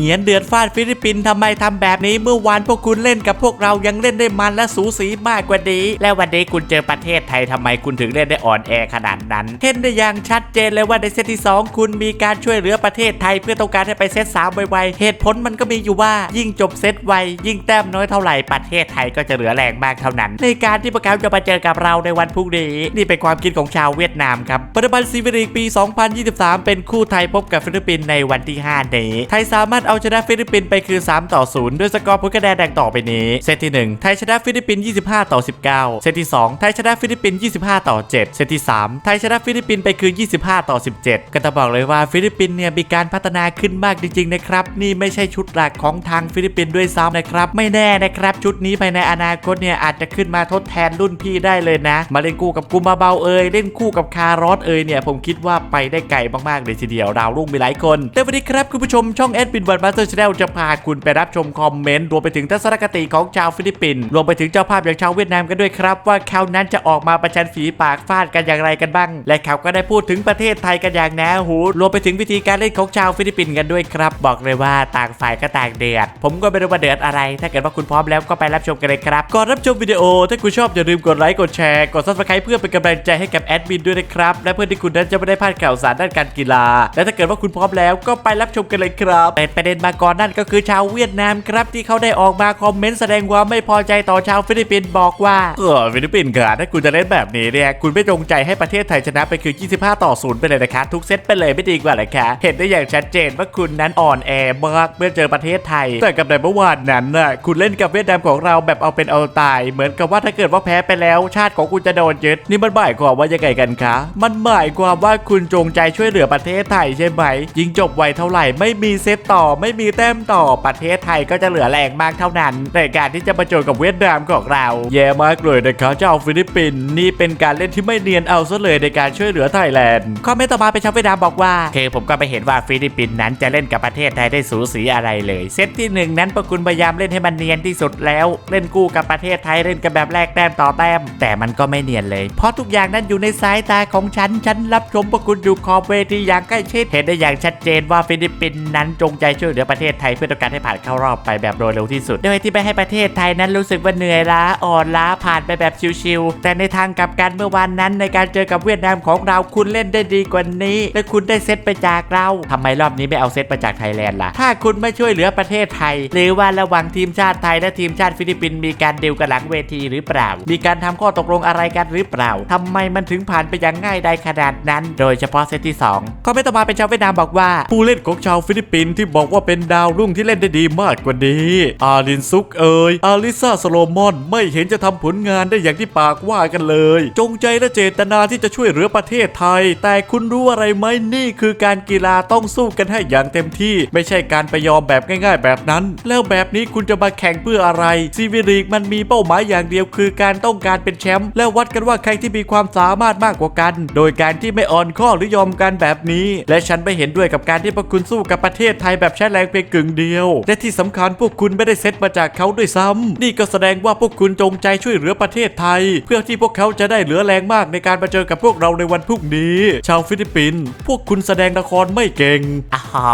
เหียนเดือดฟาดฟิลิปปินส์ทำไมทำแบบนี้เมื่อวานพวกคุณเล่นกับพวกเรายังเล่นได้มันและสูสีมากกว่านี้ และวันนี้คุณเจอประเทศไทยทำไมคุณถึงเล่นได้อ่อนแอขนาดนั้น เห็นได้อย่างชัดเจนเลยว่าในเซตที่ 2 คุณมีการช่วยเหลือประเทศไทยเพื่อต้องการให้ไปเซต3ไวๆเหตุผลมันก็มีอยู่ว่ายิ่งจบเซตไว ยิ่งแต้มน้อยเท่าไหร่ประเทศไทยก็จะเหลือแรงมากเท่านั้น ในการที่พวกเขาจะมาเจอกับเราในวันพรุ่งนี้นี่เป็นความคิดของชาวเวียดนามครับปัจจุบันซีเวิลีปี 2023 เป็นคู่ไทยพบกับฟิลิปปินส์ในวันที่5นี้ไทยสามารถเอาชนะฟิลิปปินส์ไปคือ 3 ต่อ 0 ด้วยสกอร์ผลคะแนนดังต่อไปนี้ เซตที่ 1 ไทยชนะฟิลิปปินส์25 ต่อ 19 เซตที่ 2 ไทยชนะฟิลิปปินส์25 ต่อ 7 เซตที่ 3 ไทยชนะฟิลิปปินส์ไปคือ 25 ต่อ 17 ก็ต้องบอกเลยว่าฟิลิปปินส์เนี่ยมีการพัฒนาขึ้นมากจริงๆนะครับนี่ไม่ใช่ชุดหลักของทางฟิลิปปินส์ด้วยซ้ำนะครับไม่แน่นะครับชุดนี้ภายในอนาคตเนี่ยอาจจะขึ้นมาทดแทนรุ่นพี่ได้เลยนะ มาเล่นคู่กับกูมาเบาเอยเล่นคู่กับคารอสเอยเนี่ยผมคิดว่าไปได้ไกลมากๆเลยทีเดียวดาวรุ่งมีหลายคนแต่วันนี้ครับคุณผู้ชมช่องแอดบินวันมาสเตอร์ชแนลจะพาคุณไปรับชมคอมเมนต์รวมไปถึงทัศนคติของชาวฟิลิปปินส์รวมไปถึงเจ้าภาพอย่างชาวเวียดนามกันด้วยครับ ว่าเขานั้นจะออกมาประชันฝีปากฟาดกันอย่างไรกันบ้าง และเขาก็ได้พูดถึงประเทศไทยกันอย่างแน่หู รวมไปถึงวิธีการเล่นของชาวฟิลิปปินส์กันด้วยครับ บอกเลยว่าต่างฝ่ายก็ต่างเดือด ผมก็ไม่รู้ว่าเดือดอะไร ถ้าเกิดว่าคุณพร้อมแล้วก็ไปรับชมกันเลยครับก่อนรับชมวิดีโอ ถ้าคุณชอบอย่าลืมกดไลค์กดแชร์กดซับสไครต์เพื่อเป็นกำลังใจให้กับแอดมินด้วยนะครับและเพื่อที่คุณนั้นจะไม่ได้พลาดข่าวสารด้านการกีฬาและถ้าเกิดว่าคุณพร้อมแล้วก็ไปรับชมกันเลยครับเป็นปด็นมาก่อนนั่นก็คือชาวเวียดนามครับที่เขาได้ออกมาคอมเมนต์แสดงความไม่พอใจต่อชาวฟิลิปปินส์บอกว่าเออฟิลิปปินส์ครับถ้าคุณจะเล่นแบบนี้เนี่ยคุณไม่จงใจให้ประเทศไทยชนะไปคือ 25 ต่อ0ไปเลยนะคะ ทุกเซตไปเลยไม่ดีกว่าเหรอคะเห็นได้อย่างชัดเจนว่าคุณนั้นอ่อนแอมากเมื่อเจอประเทศไทย แต่กับในเมื่อวานนั้นน่ะคุณเล่นกับเวียดนามของเราแบบเอาเป็นเอาตาย เหมือนกับว่าถ้าเกิดว่าแพ้ไปแล้ว ชาติของคุณจะโดนยึดนี่มันหมายความว่ายังไงกันคะมันหมายความว่าคุณจงใจช่วยเหลือประเทศไทยใช่ไหมยิงจบไวเท่าไหร่ไม่มีเซตต่อไม่มีแต้มต่อประเทศไทยก็จะเหลือแรงมากเท่านั้น ในการที่จะมาเจอกับเวียดนามของเรา แย่มากเลยนะคะเจ้าฟิลิปปินส์นี่เป็นการเล่นที่ไม่เนียนเอาซะเลยในการช่วยเหลือไทยแลนด์คอมเมนต์ต่อมาเป็นชาวเวียดนามบอกว่าคือผมก็ไปเห็นว่าฟิลิปปินส์นั้นจะเล่นกับประเทศไทยได้สูสีอะไรเลยเซตที่หนึ่งนั้นพวกคุณพยายามเล่นให้มันเนียนที่สุดแล้ว เล่นกู้กับประเทศไทยเล่นกันแบบแลกแต้มต่อแต้ม แต่มันก็ไม่เนียนเลย เพราะทุกอย่างนั้นอยู่ในสายตาของฉันฉันรับชมพวกคุณอยู่ขอบเวทีอย่างใกล้ชิดเห็นได้อย่างชัดเจนว่าฟิลิปปินส์นั้นจงใจช่วยเหลือประเทศไทยเพื่อต้องการให้ผ่านเข้ารอบไปแบบโดยเร็วที่สุด โดยที่ไม่ให้ประเทศไทยนั้นรู้สึกว่าเหนื่อยล้าอ่อนล้าผ่านไปแบบชิวๆแต่ในทางกลับกันเมื่อวานนั้นในการเจอกับเวียดนามของเราคุณเล่นได้ดีกว่านี้ และคุณได้เซตไปจากเราทำไมรอบนี้ไม่เอาเซตมาจากไทยแลนด์ล่ะถ้าคุณไม่ช่วยเหลือประเทศไทย หรือว่าระหว่างทีมชาติไทยและทีมชาติฟิลิปปินส์มีการเดีลกันหลังเวทีหรือเปล่า มีการทำข้อตกลงอะไรกันหรือเปล่าทำไมมันถึงผ่านไปอย่างง่ายได้ขนาดนั้น โดยเฉพาะเซตที่2คอมเมนต์ต่อมาเป็นชาวเวียดนามบอกว่าผู้เล่นของชาวฟิลิปปินส์ที่บอกว่าเป็นดาวรุ่งที่เล่นได้ดีมากกว่านี้ อาลินซุกเอยอาลิซาสโลมอนไม่เห็นจะทำผลงานได้อย่างที่ปากว่ากันเลย จงใจและเจตนาที่จะช่วยเหลือประเทศไทย แต่คุณรู้อะไรไหมนี่คือการกีฬาต้องสู้กันให้อย่างเต็มที่ ไม่ใช่การไปยอมแบบง่าย ๆ แบบนั้น แล้วแบบนี้คุณจะมาแข่งเพื่ออะไรซีวิลีกมันมีเป้าหมายอย่างเดียวคือการต้องการเป็นแชมป์และวัดกันว่าใครที่มีความสามารถมากกว่ากัน โดยการที่ไม่อ่อนข้อหรือยอมกันแบบนี้ และฉันไม่เห็นด้วยกับการที่พวกคุณสู้กับประเทศไทยแบบใช้แรงเพียงกึ่งเดียว และที่สำคัญพวกคุณไม่ได้เซตมาจากเขาด้วยซ้ำนี่ก็แสดงว่าพวกคุณจงใจช่วยเหลือประเทศไทย เพื่อที่พวกเขาจะได้เหลือแรงมากในการมาเจอกับพวกเราในวันพรุ่งนี้ ชาวฟิลิปปินส์พวกคุณแสดงละครไม่เก่งอ๋อ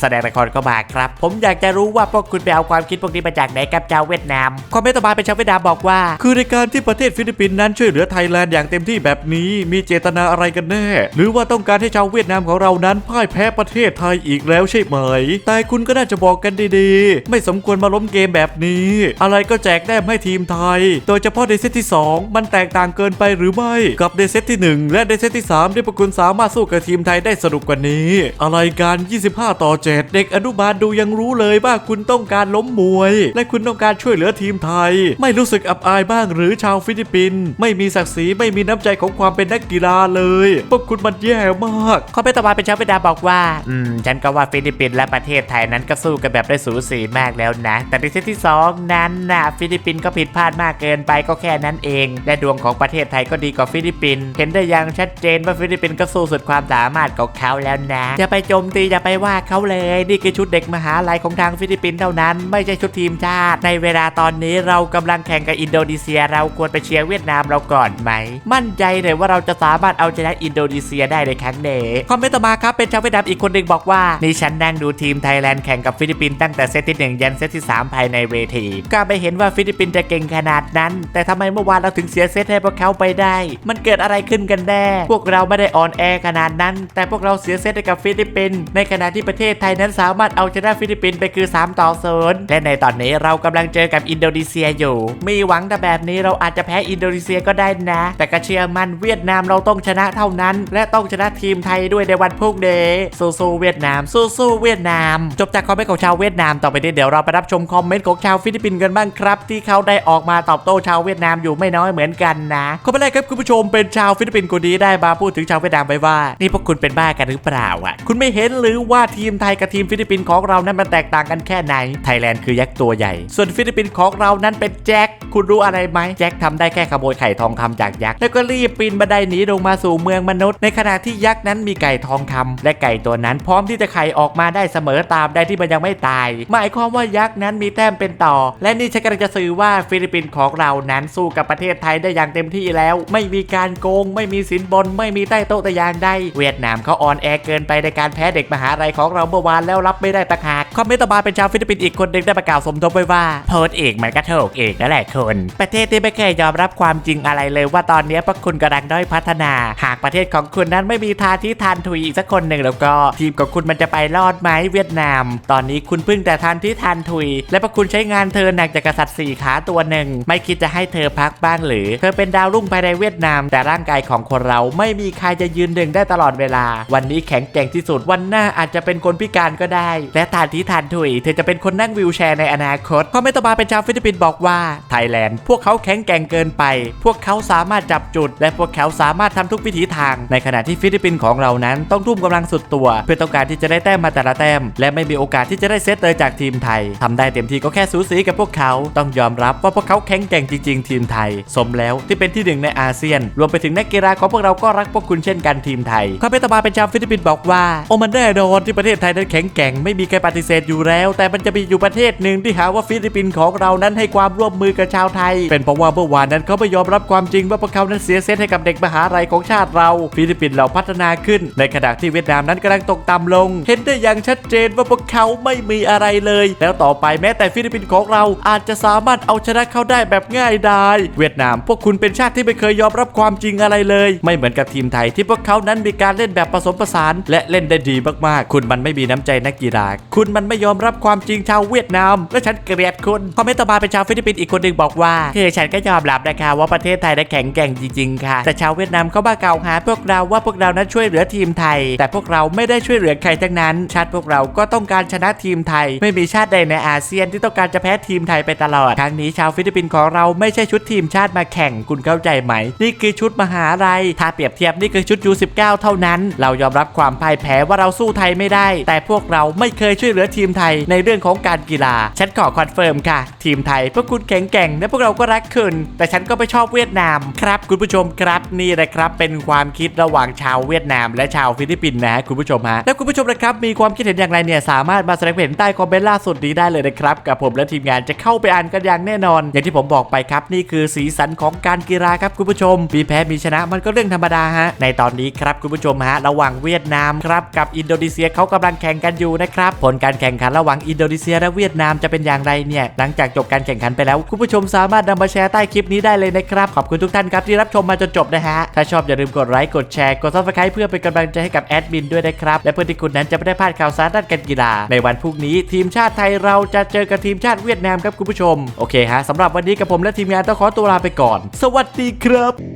แสดงละครก็มาครับ ผมอยากจะรู้ว่าพวกคุณไปเอาความคิดพวกนี้มาจากไหนกับชาวเวียดนามคอมเมนต์ต่อมาเป็นชาวเวียดนามบอกว่า คือในการที่ประเทศฟิลิปปินส์นั้นช่วยเหลือไทยแลนด์อย่างเต็มที่แบบนี้ มีเจตนาอะไรกันแน่ หรือว่าต้องการให้ชาวเวียดนามของเรานั้นพ่ายแพ้ประเทศไทยอีกแล้วใช่ไหมแต่คุณก็น่าจะบอกกันดีๆ ไม่สมควรมาล้มเกมแบบนี้ อะไรก็แจกแต้มให้ทีมไทย โดยเฉพาะในเซตที่ 2 มันแตกต่างเกินไปหรือไม่ กับในเซตที่ 1 และในเซตที่ 3 ที่พวกคุณสามารถสู้กับทีมไทยได้สนุกกว่านี้ อะไรการ 25 ต่อ 7 เด็กอนุบาลดูยังรู้เลยว่าคุณต้องการล้มมวย และคุณต้องการช่วยเหลือทีมไทย ไม่รู้สึกอับอายบ้างหรือชาวฟิลิปปินส์ไม่มีศักดิ์ศรีไม่มีน้ำใจของความเป็นนักกีฬาเลยพวกคุณมันแย่มากคอมเมนต์ต่อมาเป็นชาวเวียดนามบอกว่า อืม ฉันก็ว่าฟิลิปปินส์และประเทศไทยนั้นก็สู้กันแบบได้สูสีมากแล้วนะ แต่ในเซตที่ 2 นั้นนะฟิลิปปินส์ก็ผิดพลาดมากเกินไปก็แค่นั้นเอง และดวงของประเทศไทยก็ดีกว่าฟิลิปปินส์เห็นได้อย่างชัดเจนว่าฟิลิปปินส์ก็สู้สุดความสามารถของเขาแล้วนะ จะไปโจมตีอย่าไปว่าเขาเลย นี่คือชุดเด็กมหาลัยของทางฟิลิปปินส์เท่านั้น ไม่ใช่ชุดทีมชาติ ในเวลาตอนนี้เรากำลังแข่งกับอินโดนีเซีย เราควรไปเชียร์เวียดนามเราก่อนไหม มั่นใจเลยว่าเราจะสามารถเอาชนะอินโดนีเซียได้ในครั้งนี้คอมเมนต์ต่อมาครับเป็นชาวเวียดนามอีกคนหนึ่งบอกว่านี่ฉันนั่งดูทีมมไทยแลนด์แข่งกับฟิลิปปินส์ตั้งแต่เซตที่ 1 ยันเซตที่ 3 ภายในเวที ก็ไม่เห็นว่าฟิลิปปินส์จะเก่งขนาดนั้น แต่ทำไมเมื่อวานเราถึงเสียเซตให้พวกเขาไปได้ มันเกิดอะไรขึ้นกันแน่ พวกเราไม่ได้อ่อนแอขนาดนั้น แต่พวกเราเสียเซตให้กับฟิลิปปินส์ในขณะที่ประเทศไทยนั้นสามารถเอาชนะฟิลิปปินส์ไปคือ 3 ต่อ0และในตอนนี้เรากำลังเจอกับอินโดนีเซียอยู่ มีหวังแต่แบบนี้เราอาจจะแพ้อินโดนีเซียก็ได้นะ แต่ก็เชื่อมันเวียดนามเราต้องชนะเท่านั้น และต้องชนะทีมไทยด้วยในวันพรุ่งนี้สู้ๆเวียดนามสู้ๆเวียดนามจบจากคอมเมนต์ของชาวเวียดนามต่อไปนี้เดี๋ยวเราไปรับชมคอมเมนต์ของชาวฟิลิปปินส์กันบ้างครับที่เขาได้ออกมาตอบโต้ชาวเวียดนามอยู่ไม่น้อยเหมือนกันนะก็ไม่ได้ครับคุณผู้ชมเป็นชาวฟิลิปปินส์คนนี้ได้มาพูดถึงชาวเวียดนามไปว่า นี่พวกคุณเป็นบ้ากันหรือเปล่าอะ คุณไม่เห็นหรือว่าทีมไทยกับทีมฟิลิปปินส์ของเรานั้นมันแตกต่างกันแค่ไหนไทยแลนด์คือยักษ์ตัวใหญ่ ส่วนฟิลิปปินส์ของเรานั้นเป็นแจ็คคุณรู้อะไรไหมแจ็คทำได้แค่ขโมยไข่ทองคำจากยักษ์แล้วก็รีบปีนบันไดหนีลงมาสู่เมืองมนุษย์ ในขณะที่ยักษ์นั้นมีไก่ทองคำและไก่ตัวนั้นพร้อมที่จะไข่ออกมาได้เสมอตามได้ที่มันยังไม่ตาย หมายความว่ายักษ์นั้นมีแต้มเป็นต่อ และนี่ฉันกำลังจะสื่อว่าฟิลิปปินส์ของเรานั้นสู้กับประเทศไทยได้อย่างเต็มที่แล้ว ไม่มีการโกง ไม่มีสินบน ไม่มีใต้โต๊ะแต่ยางใดเวียดนามเขาอ่อนแอเกินไปในการแพ้เด็กมหาลัยของเราเมื่อวานแล้วรับไม่ได้ตะหาก คอมเมนต์ต่อมาเป็นชาวฟิลิปปินส์อีกคนหนึ่งได้ประกาศสมทบไว้ว่าโพสต์เอกมันก็ถูกเอกนั่นแหละคนประเทศที่ไม่เคยยอมรับความจริงอะไรเลยว่าตอนนี้พวกคุณกำลังด้อยพัฒนา หากประเทศของคุณนั้นไม่มีทาที่ทานทุยอีกสักคนหนึ่งแล้วก็ ทีมของคุณมันจะไปรอดไหมเวียดนาม ตอนนี้คุณพิ่งแต่ทานที่ทานทุย และพวกคุณใช้งานเธอหนักจากกษัตริย์สี่ขาตัวหนึ่งไม่คิดจะให้เธอพักบ้างหรือ เธอเป็นดาวรุ่งภายในเวียดนาม แต่ร่างกายของคนเราไม่มีใครจะยืนหนึ่งได้ตลอดเวลา วันนี้แข็งแกร่งที่สุดวันหน้าอาจจะเป็นคนพิการก็ได้ และทานที่ทานทุยเธอจะเป็นคนนั่งวิวแชร์ในอนาคตคอมเมนต์ต่อมาเป็นชาวฟิลิปปินส์บอกว่าไทยแลนด์พวกเขาแข็งแกร่งเกินไป พวกเขาสามารถจับจุด และพวกเขาสามารถทำทุกวิถีทาง ในขณะที่ฟิลิปปินส์ของเรานั้นต้องทุ่มกำลังสุดตัว เพื่อต้องการที่จะได้แต้มมาแต่ละแต้ม และไม่มีโอกาสที่จะได้เซตเลยจากทีมไทยทำได้เต็มที่ก็แค่สูสีกับพวกเขาต้องยอมรับว่าพวกเขาแข็งแกร่งจริง ๆ ทีมไทย สมแล้วที่เป็นที่หนึ่งในอาเซียน รวมไปถึงนักกีฬาของพวกเราก็รักพวกคุณเช่นกันทีมไทยข้าเพตบาเป็นชาวฟิลิปปินส์บอกว่าโอมันแน่นอนที่ประเทศไทยนั้นแข็งแกร่งไม่มีใครปฏิเสธอยู่แล้ว แต่มันจะมีอยู่ประเทศหนึ่งที่หาว่าฟิลิปปินส์ของเรานั้นให้ความร่วมมือกับชาวไทย เป็นเพราะว่าเมื่อวานนั้นเขาไม่ยอมรับความจริงว่าพวกเขานั้นเสียเซตให้กับเด็กมหาลัยของชาติเรา ฟิลิปปินส์เราพัฒนาขึ้น ในขณะที่เวียดนามนั้นกำลังตกต่ำลง เห็นได้อย่างชัดเจนว่าพวกเขาไม่มีอะไรเลย แล้วต่อไปแม้แต่ฟิลิปปินส์ของเราอาจจะสามารถเอาชนะเขาได้แบบง่ายดายเวียดนามพวกคุณเป็นชาติที่ไม่เคยยอมรับความจริงอะไรเลย ไม่เหมือนกับทีมไทยที่พวกเขานั้นมีการเล่นแบบผสมผสาน และเล่นได้ดีมากๆ คุณมันไม่มีน้ำใจนักกีฬาคุณมันไม่ยอมรับความจริงชาวเวียดนาม และฉันเกลียดคุณคอมเมนต์ต่อมาเป็นชาวฟิลิปปินส์อีกคนหนึ่งบอกว่าคือฉันก็ยอมรับนะคะว่าประเทศไทยนั้แข็งแกร่งจริงๆค่ะ แต่ชาวเวียดนามเขามากล่าวหาพวกเราว่าพวกเรานั้นช่วยเหลือทีมไทย แต่พวกเราไม่ได้ช่วยเหลือใครทั้งนั้น ชาติพวกเราก็ต้องการชนะทีมไทย ไม่มีชาติใดในอาเซียนที่ต้องการจะแพ้ทีมไทยไปตลอดครั้งนี้ชาวฟิลิปปินส์ของเราไม่ใช่ชุดทีมชาติมาแข่งคุณเข้าใจไหม นี่คือชุดมหาลัยถ้าเปรียบเทียบนี่คือชุดยู19เท่านั้น เรายอมรับความพ่ายแพ้ว่าเราสู้ไทยไม่ได้ แต่พวกเราไม่เคยช่วยเหลือทีมไทยในเรื่องของการกีฬา ฉันขอคอนเฟิร์มค่ะ ทีมไทยพวกคุณแข็งแกร่งและพวกเราก็รักคุณ แต่ฉันก็ไม่ชอบเวียดนามครับคุณผู้ชมครับนี่แหละครับเป็นความคิดระหว่างชาวเวียดนาม และชาวฟิลิปปินส์นะฮะคุณผู้ชมฮะแล้วคุณผู้ชมนะครับมีความคิดเห็นอย่างไรเนี่ยสามารถมาแสดงเห็นใต้คอมเมนต์ล่าสุดนี้ได้เลยนะครับกับผมและทีมงานจะเข้าไปอ่านกันอย่างแน่นอน อย่างที่ผมบอกไปครับนี่คือสีสันของการกีฬาครับคุณผู้ชมมีแพ้มีชนะมันก็เรื่องธรรมดาฮะในตอนนี้ครับคุณผู้ชมฮะระหว่างเวียดนามครับกับอินโดนีเซียเขากำลังแข่งกันอยู่นะครับผลการแข่งขันระหว่างอินโดนีเซียและเวียดนามจะเป็นอย่างไรเนี่ยหลังจากจบการแข่งขันไปแล้ว คุณผู้ชมสามารถนำมาแชร์ใต้คลิปนี้ได้เลยนะครับขอบคุณทุกท่านครับที่รับชมมาจนจบนะฮะถ้าชอบอย่าลืมกดไลค์กดแชร์กดซับสไครต์เพื่อเป็นกำลังใจให้กับแอดมินด้วยนะครับและเพื่อที่คุณนั้นจะไม่ได้พลาดข่าวสารด้านการกีฬา ในวันพรุ่งนี้ทีมชาติไทยเราจะเจอกับทีมชาติเวียดนามครับคุณผู้ชมโอเคฮะสำหรับวันนี้กับผมและทีมงานต้องขอตัวลาไปก่อน สวัสดีครับ